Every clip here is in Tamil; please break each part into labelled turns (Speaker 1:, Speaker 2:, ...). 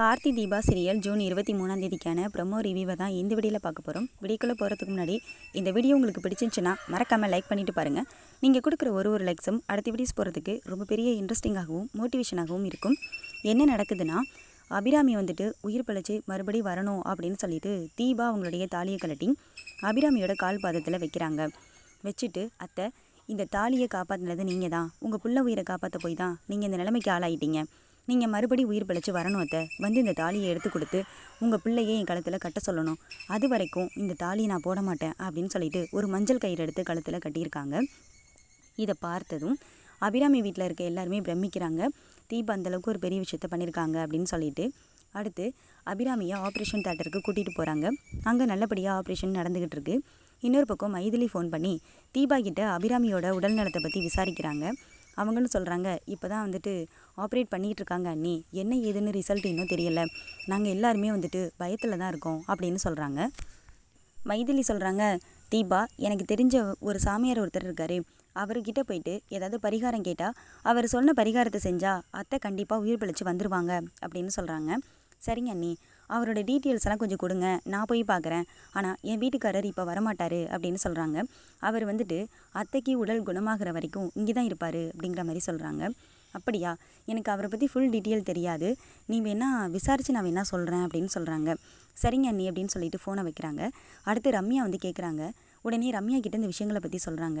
Speaker 1: கார்த்தி தீபா சீரியல் ஜூன் இருபத்தி மூணாம் தேதிக்கான ப்ரொமோ ரிவியூவை தான் இந்த வீடியோவில் பார்க்க போகிறோம் வீடியோக்குள்ளே போகிறதுக்கு முன்னாடி இந்த வீடியோ உங்களுக்கு பிடிச்சிருந்துச்சுன்னா மறக்காமல் லைக் பண்ணிட்டு பாருங்கள் நீங்கள் கொடுக்குற ஒரு ஒரு லைக்ஸும் அடுத்த வீடியோஸ் போகிறதுக்கு ரொம்ப பெரிய இன்ட்ரெஸ்டிங்காகவும் மோட்டிவேஷனாகவும் இருக்கும். என்ன நடக்குதுன்னா அபிராமி வந்துட்டு உயிர் பிழைச்சி மறுபடி வரணும் அப்படின்னு சொல்லிட்டு தீபா அவங்களுடைய தாலியை கலட்டி அபிராமியோட கால் பாதத்தில் வைக்கிறாங்க. வச்சுட்டு அத்தை இந்த தாலியை காப்பாற்றினது நீங்கள் தான் உங்கள் புள்ள உயிரை காப்பாற்ற போய் தான் நீங்கள் இந்த நிலைமைக்கு ஆளாயிட்டீங்க. நீங்கள் மறுபடி உயிர் பிழைச்சி வரணும் அத்தை. வந்து இந்த தாலியை எடுத்து கொடுத்து உங்கள் பிள்ளையே என் கழுத்தில் கட்ட சொல்லணும். அது வரைக்கும் இந்த தாலியை நான் போட மாட்டேன் அப்படின்னு சொல்லிட்டு ஒரு மஞ்சள் கயிறு எடுத்து கழுத்தில் கட்டியிருக்காங்க. இதை பார்த்ததும் அபிராமி வீட்டில் இருக்க எல்லாருமே பிரமிக்கிறாங்க. தீபா அந்தளவுக்கு ஒரு பெரிய விஷயத்த பண்ணியிருக்காங்க அப்படின்னு சொல்லிட்டு அடுத்து அபிராமியை ஆப்ரேஷன் தேட்டருக்கு கூட்டிகிட்டு போகிறாங்க அங்கே நல்லபடியாக ஆப்ரேஷன் நடந்துக்கிட்டு இருக்கு. இன்னொரு பக்கம் மைதிலி ஃபோன் பண்ணி தீபா கிட்ட அபிராமியோட உடல் நலத்தை பற்றி விசாரிக்கிறாங்க. அவங்களும் சொல்கிறாங்க இப்போ தான் வந்துட்டு ஆப்ரேட் பண்ணிகிட்டு இருக்காங்க அண்ணி. என்ன ஏதுன்னு ரிசல்ட் இன்னும் தெரியல. நாங்கள் எல்லாருமே வந்துட்டு பயத்தில் தான் இருக்கோம் அப்படின்னு சொல்கிறாங்க மைதிலி சொல்கிறாங்க தீபா எனக்கு தெரிஞ்ச ஒரு சாமியார் ஒருத்தர் இருக்காரு. அவர்கிட்ட போயிட்டு ஏதாவது பரிகாரம் கேட்டால் அவர் சொன்ன பரிகாரத்தை செஞ்சால் அத்தை கண்டிப்பாக உயிர் பிழைச்சி வந்துடுவாங்க அப்படின்னு சொல்கிறாங்க சரிங்க அண்ணி. அவரோட டீட்டெயில்ஸ் எல்லாம் கொஞ்சம் கொடுங்க. நான் போய் பார்க்குறேன். ஆனால் என் வீட்டுக்காரர் இப்போ வரமாட்டார் அப்படின்னு சொல்கிறாங்க அவர் வந்துட்டு அத்தைக்கு உடல் குணமாகிற வரைக்கும் இங்கே தான் இருப்பார் அப்படிங்கிற மாதிரி சொல்கிறாங்க அப்படியா? எனக்கு அவரை பற்றி ஃபுல் டீட்டெயில் தெரியாது. நீ வேணா விசாரித்து நான் வேணா சொல்கிறேன் அப்படின்னு சொல்கிறாங்க சரிங்க அண்ணி அப்படின்னு சொல்லிட்டு ஃபோனை வைக்கிறாங்க. அடுத்து ரம்யா வந்து கேட்குறாங்க உடனே ரம்யா கிட்ட இந்த விஷயங்களை பற்றி சொல்கிறாங்க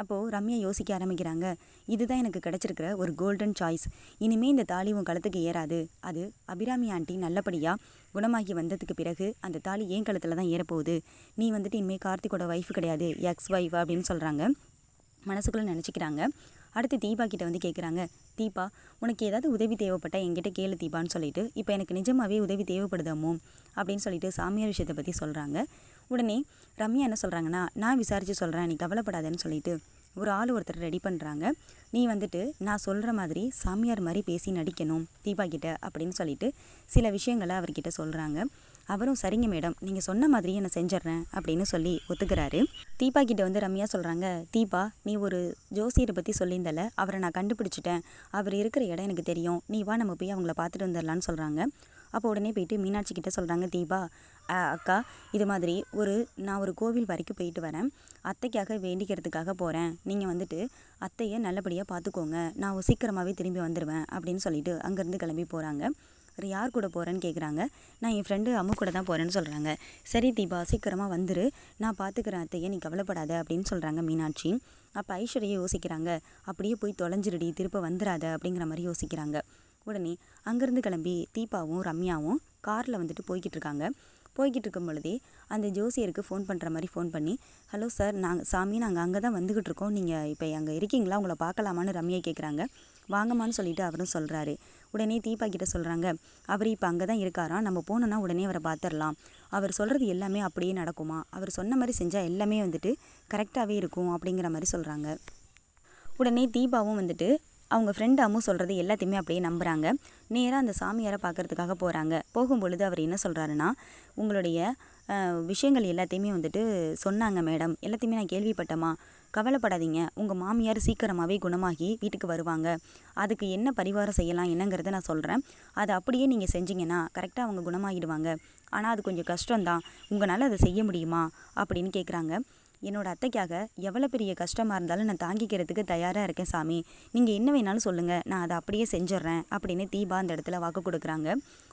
Speaker 1: அப்போது ரம்யா யோசிக்க ஆரம்பிக்கிறாங்க. இதுதான் எனக்கு கிடச்சிருக்கிற ஒரு கோல்டன் சாய்ஸ் இனிமேல் இந்த தாலி உன் கழுத்துக்கு ஏறாது. அது அபிராமி ஆண்டி நல்லபடியாக குணமாகி வந்ததுக்கு பிறகு அந்த தாலி ஏன் கழுத்தில் தான் ஏறப்போகுது. நீ வந்துட்டு இனிமேல் கார்த்திகோட ஒய்ஃப் கிடையாது எக்ஸ் ஒய்ஃப் அப்படின்னு சொல்கிறாங்க மனசுக்குள்ளே நினச்சிக்கிறாங்க. அடுத்து தீபா கிட்ட வந்து கேட்குறாங்க தீபா உனக்கு ஏதாவது உதவி தேவைப்பட்டால் என்கிட்ட கேளு தீபான்னு சொல்லிட்டு இப்போ எனக்கு நிஜமாகவே உதவி தேவைப்படுதாமோ அப்படின்னு சொல்லிட்டு சாமியார் விஷயத்தை பற்றி சொல்கிறாங்க உடனே ரம்யா என்ன சொல்கிறாங்கன்னா நான் விசாரித்து சொல்கிறேன் நீ கவலைப்படாதேன்னு சொல்லிட்டு ஒரு ஆள் ஒருத்தர் ரெடி பண்ணுறாங்க நீ வந்துட்டு நான் சொல்கிற மாதிரி சாமியார் மாதிரி பேசி நடிக்கணும் தீபா கிட்ட அப்படின்னு சொல்லிட்டு சில விஷயங்களை அவர்கிட்ட சொல்கிறாங்க அவரும் சரிங்க மேடம் நீங்கள் சொன்ன மாதிரியே நான் செஞ்சிட்றேன் அப்படின்னு சொல்லி ஒத்துக்கிறாரு. தீபா கிட்ட வந்து ரம்யா சொல்கிறாங்க தீபா நீ ஒரு ஜோசியரை பற்றி சொல்லியிருந்தல அவரை நான் கண்டுபிடிச்சிட்டேன். அவர் இருக்கிற இடம் எனக்கு தெரியும். நீ வா நம்ம போய் அவங்கள பார்த்துட்டு வந்துடலான்னு சொல்கிறாங்க அப்போ உடனே போயிட்டு மீனாட்சி கிட்ட சொல்கிறாங்க தீபா அக்கா இது மாதிரி ஒரு நான் ஒரு கோவில் வரைக்கும் போயிட்டு வரேன். அத்தைக்காக வேண்டிக்கிறதுக்காக போகிறேன் நீங்கள் வந்துட்டு அத்தையை நல்லபடியாக பார்த்துக்கோங்க நான் சீக்கிரமாகவே திரும்பி வந்துடுவேன் அப்படின்னு சொல்லிட்டு அங்கேருந்து கிளம்பி போகிறாங்க யார் கூட போகிறேன்னு கேட்குறாங்க நான் என் ஃப்ரெண்டு அம்மு கூட தான் போகிறேன்னு சொல்கிறாங்க சரி தீபா சீக்கிரமாக வந்துரு. நான் பார்த்துக்கிறேன் அத்தையை நீ கவலைப்படாத அப்படின்னு சொல்கிறாங்க மீனாட்சி. அப்போ ஐஸ்வர்யா யோசிக்கிறாங்க. அப்படியே போய் தொலைஞ்சிருடி திருப்ப வந்துடாத அப்படிங்கிற மாதிரி யோசிக்கிறாங்க. உடனே அங்கேருந்து கிளம்பி தீபாவும் ரம்யாவும் காரில் வந்துட்டு போய்கிட்டு இருக்காங்க. போய்கிட்டு இருக்கும் பொழுதே அந்த ஜோசியருக்கு ஃபோன் பண்ணுற மாதிரி ஃபோன் பண்ணி ஹலோ சார் நாங்கள் சாமி நாங்கள் அங்கே தான் வந்துக்கிட்டு இருக்கோம் நீங்கள் இப்போ அங்கே இருக்கீங்களா? உங்களை பார்க்கலாமான்னு ரம்யா கேட்குறாங்க வாங்கம்மான்னு சொல்லிட்டு அவரும் சொல்கிறாரு உடனே தீபா கிட்ட சொல்கிறாங்க அவர் இப்போ அங்கே தான் இருக்காராம் நம்ம போனோன்னா உடனே அவரை பார்த்துடலாம் அவர் சொல்கிறது எல்லாமே அப்படியே நடக்குமா? அவர் சொன்ன மாதிரி செஞ்சால் எல்லாமே வந்துட்டு கரெக்டாகவே இருக்கும். அப்படிங்கிற மாதிரி சொல்கிறாங்க உடனே தீபாவும் வந்துட்டு அவங்க ஃப்ரெண்ட் அம்மு சொல்கிறது எல்லாத்தையுமே அப்படியே நம்புகிறாங்க நேராக அந்த சாமியாரை பார்க்குறதுக்காக போகிறாங்க போகும்பொழுது அவர் என்ன சொல்கிறாருன்னா உங்களுடைய விஷயங்கள் எல்லாத்தையுமே வந்துட்டு சொன்னாங்க மேடம். எல்லாத்தையுமே நான் கேள்விப்பட்டமா கவலைப்படாதீங்க. உங்கள் மாமியார் சீக்கிரமாகவே குணமாகி வீட்டுக்கு வருவாங்க. அதுக்கு என்ன பரிவாரம் செய்யலாம் என்னங்கிறத நான் சொல்கிறேன் அதை அப்படியே நீங்கள் செஞ்சீங்கன்னா கரெக்டாக அவங்க குணமாகிடுவாங்க. ஆனால் அது கொஞ்சம் கஷ்டம்தான். உங்களால் அதை செய்ய முடியுமா? அப்படின்னு கேட்குறாங்க என்னோட அத்தைக்காக எவ்வளோ பெரிய கஷ்டமாக இருந்தாலும் நான் தாங்கிக்கிறதுக்கு தயாராக இருக்கேன் சாமி. நீங்கள் என்ன வேணாலும் சொல்லுங்கள் நான் அதை அப்படியே செஞ்சிட்றேன் அப்படின்னு தீபா அந்த இடத்துல வாக்கு கொடுக்குறாங்க.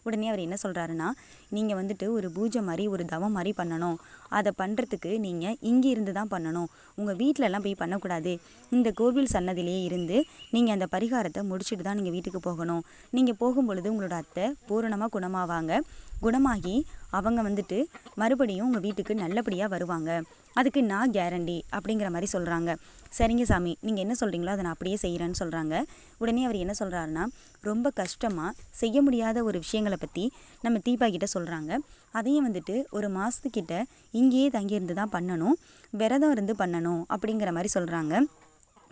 Speaker 1: உடனே அவர் என்ன சொல்கிறாருன்னா நீங்கள் வந்துட்டு ஒரு பூஜை மாதிரி ஒரு தவம் மாதிரி பண்ணணும். அதை பண்ணுறதுக்கு நீங்கள் இங்கே இருந்து தான் பண்ணணும். உங்கள் வீட்டிலலாம் போய் பண்ணக்கூடாது. இந்த கோவில் சன்னதிலேயே இருந்து நீங்கள் அந்த பரிகாரத்தை முடிச்சுட்டு தான் நீங்கள் வீட்டுக்கு போகணும். நீங்கள் போகும்பொழுது உங்களோட அத்தை பூரணமாக குணமாவாங்க. குணமாகி அவங்க வந்துட்டு மறுபடியும் உங்கள் வீட்டுக்கு நல்லபடியாக வருவாங்க. அதுக்கு நான் கேரண்டி அப்படிங்கிற மாதிரி சொல்கிறாங்க சரிங்க சாமி நீங்கள் என்ன சொல்கிறீங்களோ அதை நான் அப்படியே செய்கிறேன்னு சொல்கிறாங்க உடனே அவர் என்ன சொல்கிறாருன்னா ரொம்ப கஷ்டமாக செய்ய முடியாத ஒரு விஷயங்களை பற்றி நம்ம தீபா கிட்ட சொல்கிறாங்க அதையும் வந்துட்டு ஒரு மாதத்துக்கிட்ட இங்கேயே தங்கியிருந்து தான் பண்ணணும் விரதம் இருந்து பண்ணணும் அப்படிங்கிற மாதிரி சொல்கிறாங்க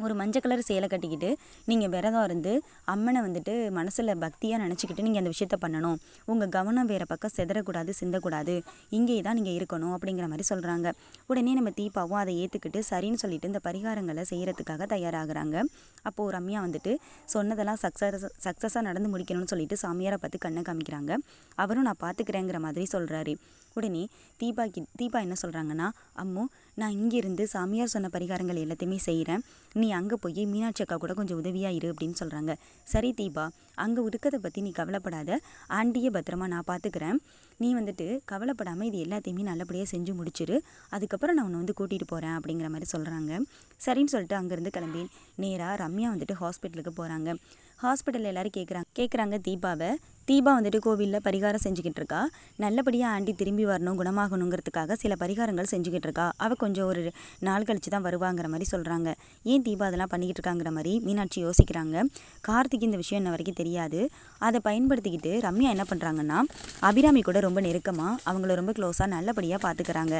Speaker 1: ஒரு மஞ்சள் கலர் சேலை கட்டிக்கிட்டு நீங்கள் விரதம் இருந்து அம்மனை வந்துட்டு மனசில் பக்தியாக நினச்சிக்கிட்டு நீங்கள் அந்த விஷயத்த பண்ணணும். உங்கள் கவனம் வேறு பக்கம் செதறக்கூடாது சிந்தக்கூடாது. இங்கேயே தான் நீங்கள் இருக்கணும் அப்படிங்கிற மாதிரி சொல்கிறாங்க உடனே நம்ம தீபாவும் அதை ஏற்றுக்கிட்டு சரின்னு சொல்லிட்டு இந்த பரிகாரங்களை செய்கிறதுக்காக தயாராகிறாங்க. அப்போது ரம்யா வந்துட்டு சொன்னதெல்லாம் சக்ஸஸ் சக்ஸஸாக நடந்து முடிக்கணும்னு சொல்லிட்டு சாமியாரை பார்த்து கண்ணை காமிக்கிறாங்க. அவரும் நான் பார்த்துக்கிறேங்கிற மாதிரி சொல்கிறாரு உடனே தீபா கி தீபா என்ன சொல்கிறாங்கன்னா அம்மு நான் இங்கேருந்து சாமியார் சொன்ன பரிகாரங்கள் எல்லாத்தையுமே செய்கிறேன் நீ அங்கே போய் மீனாட்சி அக்கா கூட கொஞ்சம் உதவியாக இரு அப்படின்னு சொல்கிறாங்க சரி தீபா அங்கே இருக்கிறத பற்றி நீ கவலைப்படாத. ஆண்டியை பத்திரமா நான் பார்த்துக்கிறேன் நீ வந்துட்டு கவலைப்படாமல் இது எல்லாத்தையுமே நல்லபடியாக செஞ்சு முடிச்சிரு. அதுக்கப்புறம் நான் உன்னை வந்து கூட்டிகிட்டு போகிறேன் அப்படிங்கிற மாதிரி சொல்கிறாங்க சரின்னு சொல்லிட்டு அங்கேருந்து கிளம்பி நேராக ரம்யா வந்துட்டு ஹாஸ்பிட்டலுக்கு போகிறாங்க ஹாஸ்பிட்டலில் எல்லோரும் கேட்குறாங்க கேட்குறாங்க தீபாவை. தீபா வந்துட்டு கோவிலில் பரிகாரம் செஞ்சுக்கிட்டு இருக்கா. நல்லபடியாக ஆண்டி திரும்பி வரணும் குணமாகணுங்கிறதுக்காக சில பரிகாரங்கள் செஞ்சுக்கிட்டு இருக்கா. அவள் கொஞ்சம் ஒரு நாள் கழிச்சு தான் வருவாங்கிற மாதிரி சொல்கிறாங்க ஏன் தீபா அதெல்லாம் பண்ணிக்கிட்டு இருக்காங்கிற மாதிரி மீனாட்சி யோசிக்கிறாங்க. கார்த்திக் இந்த விஷயம் இன்ன வரைக்கும் தெரியாது. அதை பயன்படுத்திக்கிட்டு ரம்யா என்ன பண்ணுறாங்கன்னா அபிராமி கூட ரொம்ப நெருக்கமாக அவங்கள ரொம்ப க்ளோஸாக நல்லபடியாக பார்த்துக்கிறாங்க